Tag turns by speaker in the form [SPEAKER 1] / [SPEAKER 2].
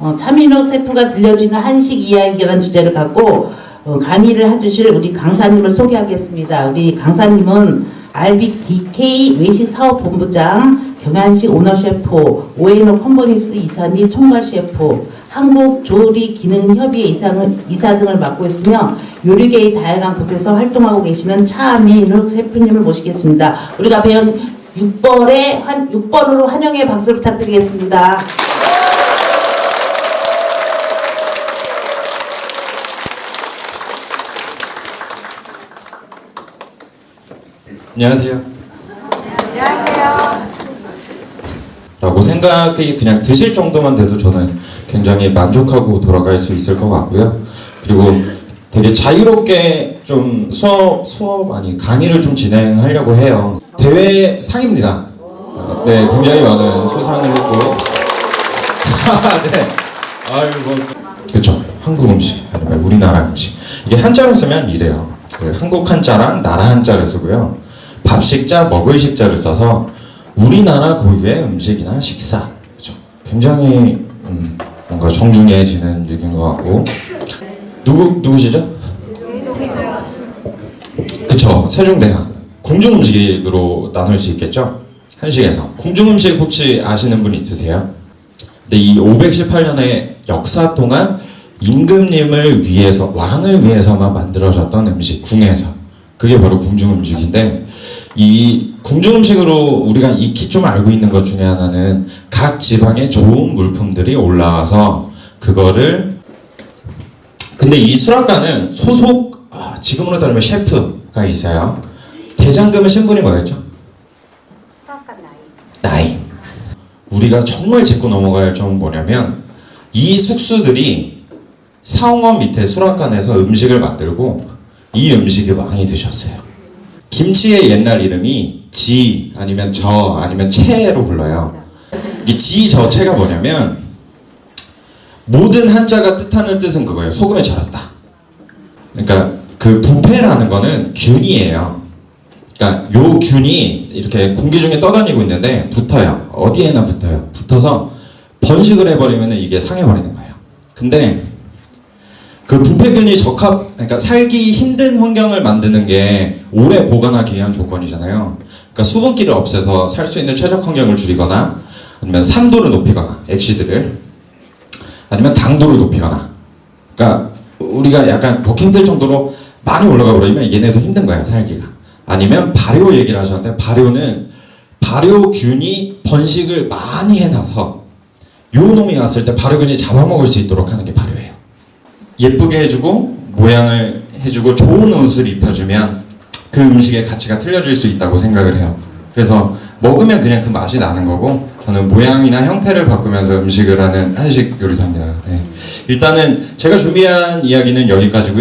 [SPEAKER 1] 어, 차민욱 셰프가 들려주는 한식 이야기라는 주제를 갖고 어, 강의를 해주실 우리 강사님을 소개하겠습니다. 우리 강사님은 RBDK 외식 사업 본부장, 경양식 오너 셰프, 오에노 컴퍼니스 이사 및 총괄 셰프, 한국 조리 기능 협의회 이사를, 이사 등을 맡고 있으며 요리계의 다양한 곳에서 활동하고 계시는 차민욱 셰프님을 모시겠습니다. 우리가 배운 6번의 한 6번으로 환영의 박수를 부탁드리겠습니다.
[SPEAKER 2] 안녕하세요. 라고 생각이 그냥 드실 정도만 돼도 저는 굉장히 만족하고 돌아갈 수 있을 것 같고요. 그리고 되게 자유롭게 좀 수업, 수업, 아니, 강의를 좀 진행하려고 해요. 대회 상입니다. 어, 네, 굉장히 많은 수상을 했고. 네. 아이고. 그쵸. 한국 음식, 아니면 우리나라 음식. 이게 한자로 쓰면 이래요. 그 한국 한자랑 나라 한자를 쓰고요. 밥식자, 먹을 식자를 써서 우리나라 고유의 음식이나 식사. 그죠? 굉장히 음, 뭔가 정중해지는 얘기인 것 같고. 누구 누구시죠? 그쵸. 세종대왕. 궁중 음식으로 나눌 수 있겠죠? 한식에서. 궁중 음식 혹시 아시는 분 있으세요? 근데 이 518년의 역사 동안 임금님을 위해서 왕을 위해서만 만들어졌던 음식 궁에서 그게 바로 궁중 음식인데 이 궁중 음식으로 우리가 익히 좀 알고 있는 것 중에 하나는 각 지방의 좋은 물품들이 올라와서 그거를 근데 이 수락가는 소속 아, 지금으로 따르면 셰프가 있어요 대장금의 신분이 뭐였죠? 나인 우리가 정말 짚고 넘어갈 점은 뭐냐면 이 숙수들이 사홍원 밑에 수락관에서 음식을 만들고 이 음식을 많이 드셨어요. 김치의 옛날 이름이 지 아니면 저 아니면 채로 불러요. 이 지, 저, 채가 뭐냐면 모든 한자가 뜻하는 뜻은 그거예요. 소금에 절였다. 그러니까 그 부패라는 거는 균이에요. 그러니까 요 균이 이렇게 공기 중에 떠다니고 있는데 붙어요. 어디에나 붙어요. 붙어서 번식을 해버리면 이게 상해버리는 거예요. 근데 그 부패균이 적합, 그러니까 살기 힘든 환경을 만드는 게 오래 보관하기 위한 조건이잖아요. 그러니까 수분기를 없애서 살 수 있는 최적 환경을 줄이거나 아니면 산도를 높이거나 엑시드를. 아니면 당도를 높이거나. 그러니까 우리가 약간 먹기 힘들 정도로 많이 올라가 버리면 얘네도 힘든 거예요 살기가. 아니면 발효 얘기를 하셨는데 발효는 발효균이 번식을 많이 해놔서 요 놈이 왔을 때 발효균이 잡아먹을 수 있도록 하는 게 발효예요 예쁘게 해주고 모양을 해주고 좋은 옷을 입혀주면 그 음식의 가치가 틀려질 수 있다고 생각을 해요. 그래서 먹으면 그냥 그 맛이 나는 거고 저는 모양이나 형태를 바꾸면서 음식을 하는 한식 요리사입니다. 네. 일단은 제가 준비한 이야기는 여기까지고요